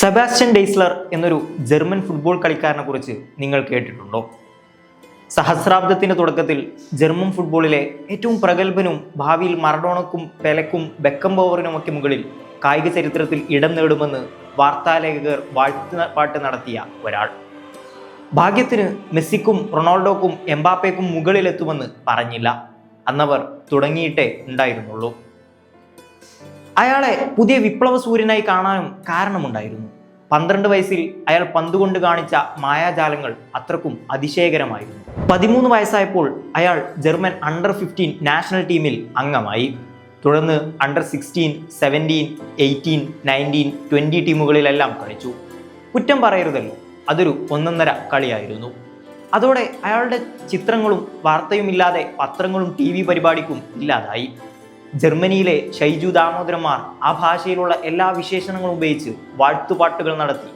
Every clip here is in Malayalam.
സെബാസ്റ്റ്യൻ ഡെയ്സ്ലർ എന്നൊരു ജർമ്മൻ ഫുട്ബോൾ കളിക്കാരനെ കുറിച്ച് നിങ്ങൾ കേട്ടിട്ടുണ്ടോ? സഹസ്രാബ്ദത്തിന്റെ തുടക്കത്തിൽ ജർമ്മൻ ഫുട്ബോളിലെ ഏറ്റവും പ്രഗത്ഭനും ഭാവിയിൽ മറഡോണക്കും പെലക്കും ബെക്കം പവറിനുമൊക്കെ മുകളിൽ കായിക ചരിത്രത്തിൽ ഇടം നേടുമെന്ന് വാർത്താലേഖകർ വാഴ്ത്തു പാട്ട് നടത്തിയ ഒരാൾ. ഭാഗ്യത്തിന് മെസ്സിക്കും റൊണാൾഡോക്കും എംബാപ്പയ്ക്കും മുകളിലെത്തുമെന്ന് പറഞ്ഞില്ല. അന്നവർ തുടങ്ങിയിട്ടേ ഉണ്ടായിരുന്നുള്ളൂ. അയാളെ പുതിയ വിപ്ലവ സൂര്യനായി കാണാനും കാരണമുണ്ടായിരുന്നു. പന്ത്രണ്ട് വയസ്സിൽ അയാൾ പന്തുകൊണ്ട് കാണിച്ച മായാജാലങ്ങൾ അത്രക്കും അതിശയകരമായിരുന്നു. പതിമൂന്ന് വയസ്സായപ്പോൾ അയാൾ ജർമ്മൻ അണ്ടർ ഫിഫ്റ്റീൻ നാഷണൽ ടീമിൽ അംഗമായി. തുടർന്ന് under sixteen seventeen eighteen nineteen twenty ടീമുകളിലെല്ലാം കളിച്ചു. കുറ്റം പറയരുതല്ലോ അതൊരു ഒന്നൊന്നര കളിയായിരുന്നു. അതോടെ അയാളുടെ ചിത്രങ്ങളും വാർത്തയുമില്ലാതെ പത്രങ്ങളും ടി വി പരിപാടിക്കും ഇല്ലാതായി. ജർമ്മനിയിലെ ഷൈജു ദാമോദരന്മാർ ആ ഭാഷയിലുള്ള എല്ലാ വിശേഷണങ്ങളും ഉപയോഗിച്ച് വാഴ്ത്തുപാട്ടുകൾ നടത്തി.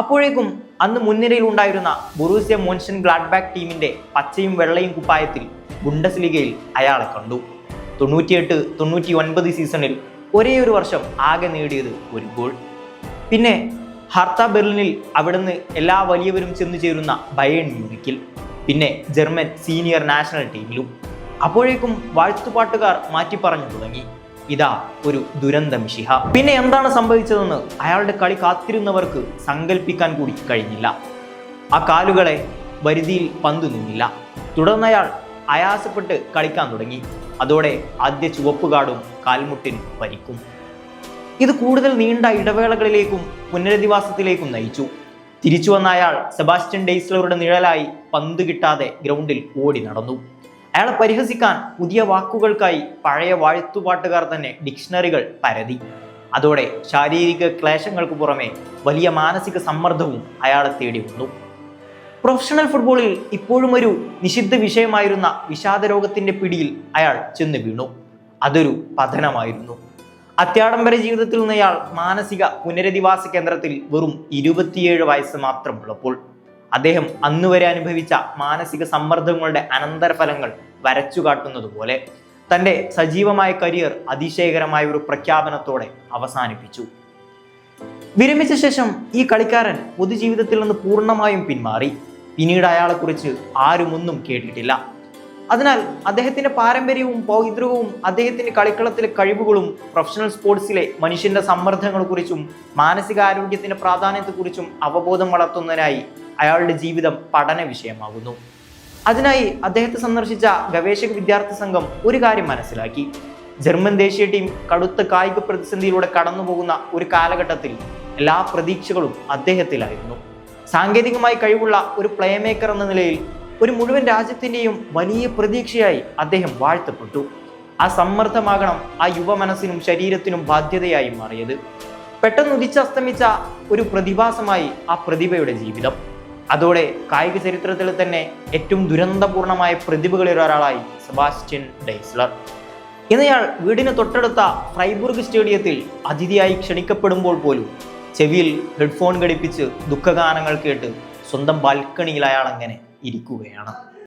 അപ്പോഴേക്കും അന്ന് മുൻനിരയിൽ ഉണ്ടായിരുന്ന ബൊറൂസ്യ മോൻഷൻ ഗ്ലാഡ്ബാക്ക് ടീമിന്റെ പച്ചയും വെള്ളയും കുപ്പായത്തിൽ ബുണ്ടസ് അയാളെ കണ്ടു. തൊണ്ണൂറ്റിയെട്ട് തൊണ്ണൂറ്റി ഒൻപത് സീസണിൽ ഒരേ ഒരു വർഷം ആകെ നേടിയത് ഒരു ഗോൾ. പിന്നെ ഹർത്ത ബെർലിനിൽ അവിടുന്ന് എല്ലാ വലിയവരും ചെന്നു ചേരുന്ന ബയൺ മ്യൂണിക്കിൽ. പിന്നെ ജർമ്മൻ സീനിയർ നാഷണൽ ടീമിലും. അപ്പോഴേക്കും വാഴ്ത്തുപാട്ടുകാർ മാറ്റി പറഞ്ഞു തുടങ്ങി. ഇതാ ഒരു ദുരന്ത മിഷിഹ പിന്നെ എന്താണ് സംഭവിച്ചതെന്ന് അയാളുടെ കളി കാത്തിരുന്നവർക്ക് സങ്കല്പിക്കാൻ കൂടി കഴിഞ്ഞില്ല. ആ കാലുകളെ വരുതിയിൽ പന്തു നിന്നില്ല. തുടർന്ന് അയാൾ അയാസപ്പെട്ട് കളിക്കാൻ തുടങ്ങി. അതോടെ ആദ്യ ചുവപ്പ് കാടും കാൽമുട്ടിന് പരിക്കും ഇത് കൂടുതൽ നീണ്ട ഇടവേളകളിലേക്കും പുനരധിവാസത്തിലേക്കും നയിച്ചു. തിരിച്ചു വന്ന അയാൾ സെബാസ്റ്റ്യൻ ഡെയ്സ്ലറുടെ നിഴലായി പന്ത് കിട്ടാതെ ഗ്രൗണ്ടിൽ ഓടി നടന്നു. അയാളെ പരിഹസിക്കാൻ പുതിയ വാക്കുകൾക്കായി പഴയ വാഴ്ത്തുപാട്ടുകാർ തന്നെ ഡിക്ഷണറികൾ പരതി. അതോടെ ശാരീരിക ക്ലേശങ്ങൾക്ക് പുറമെ വലിയ മാനസിക സമ്മർദ്ദവും അയാളെ തേടി വന്നു. പ്രൊഫഷണൽ ഫുട്ബോളിൽ ഇപ്പോഴും ഒരു നിഷിദ്ധ വിഷയമായിരുന്ന വിഷാദ വിഷാദരോഗത്തിന്റെ പിടിയിൽ അയാൾ ചെന്ന് വീണു. അതൊരു പതനമായിരുന്നു. അത്യാഡംബര ജീവിതത്തിൽ നിന്ന് അയാൾ മാനസിക പുനരധിവാസ കേന്ദ്രത്തിൽ വെറും ഇരുപത്തിയേഴ് വയസ്സ് മാത്രമുള്ളപ്പോൾ അദ്ദേഹം അന്നുവരെ അനുഭവിച്ച മാനസിക സമ്മർദ്ദങ്ങളുടെ അനന്തരഫലങ്ങൾ വരച്ചു കാട്ടുന്നതുപോലെ തന്റെ സജീവമായ കരിയർ അതിശയകരമായ ഒരു പ്രഖ്യാപനത്തോടെ അവസാനിപ്പിച്ചു. വിരമിച്ച ശേഷം ഈ കളിക്കാരൻ പൊതുജീവിതത്തിൽ നിന്ന് പൂർണമായും പിന്മാറി. പിന്നീട് അയാളെക്കുറിച്ച് ആരുമൊന്നും കേട്ടിട്ടില്ല. അതിനാൽ അദ്ദേഹത്തിന്റെ പാരമ്പര്യവും പൗതൃകവും അദ്ദേഹത്തിന്റെ കളിക്കളത്തിലെ കഴിവുകളും പ്രൊഫഷണൽ സ്പോർട്സിലെ മനുഷ്യന്റെ സമ്മർദ്ദങ്ങളെക്കുറിച്ചും മാനസികാരോഗ്യത്തിന്റെ പ്രാധാന്യത്തെക്കുറിച്ചും അവബോധം വളർത്തുന്നതിനായി അയാളുടെ ജീവിതം പഠന വിഷയമാകുന്നു. അതിനായി അദ്ദേഹത്തെ സന്ദർശിച്ച ഗവേഷക വിദ്യാർത്ഥി സംഘം ഒരു കാര്യം മനസ്സിലാക്കി. ജർമ്മൻ ദേശീയ ടീം കടുത്ത കായിക പ്രതിസന്ധിയിലൂടെ കടന്നുപോകുന്ന ഒരു കാലഘട്ടത്തിൽ എല്ലാ പ്രതീക്ഷകളും അദ്ദേഹത്തിലായിരുന്നു. സാങ്കേതികമായി കഴിവുള്ള ഒരു പ്ലേമേക്കർ എന്ന നിലയിൽ ഒരു മുഴുവൻ രാജ്യത്തിന്റെയും വലിയ പ്രതീക്ഷയായി അദ്ദേഹം വാഴ്ത്തപ്പെട്ടു. ആ സമ്മർദ്ദമാകണം ആ യുവ മനസ്സിനും ശരീരത്തിനും ബാധ്യതയായി മാറിയത്. പെട്ടെന്ന് ഉദിച്ചസ്തമിച്ച ഒരു പ്രതിഭാസമായി ആ പ്രതിഭയുടെ ജീവിതം. അതോടെ കായിക ചരിത്രത്തിൽ തന്നെ ഏറ്റവും ദുരന്തപൂർണമായ പ്രതിഭകളിൽ ഒരാളായി സെബാസ്റ്റ്യൻ ഡെയ്സ്ലർ. ഇന്നയാൾ വീടിന് തൊട്ടടുത്ത ഫ്രൈബുർഗ് സ്റ്റേഡിയത്തിൽ അതിഥിയായി ക്ഷണിക്കപ്പെടുമ്പോൾ പോലും ചെവിയിൽ ഹെഡ്ഫോൺ ഘടിപ്പിച്ച് ദുഃഖഗാനങ്ങൾ കേട്ട് സ്വന്തം ബാൽക്കണിയിൽ അയാൾ അങ്ങനെ ഇരിക്കുകയാണ്.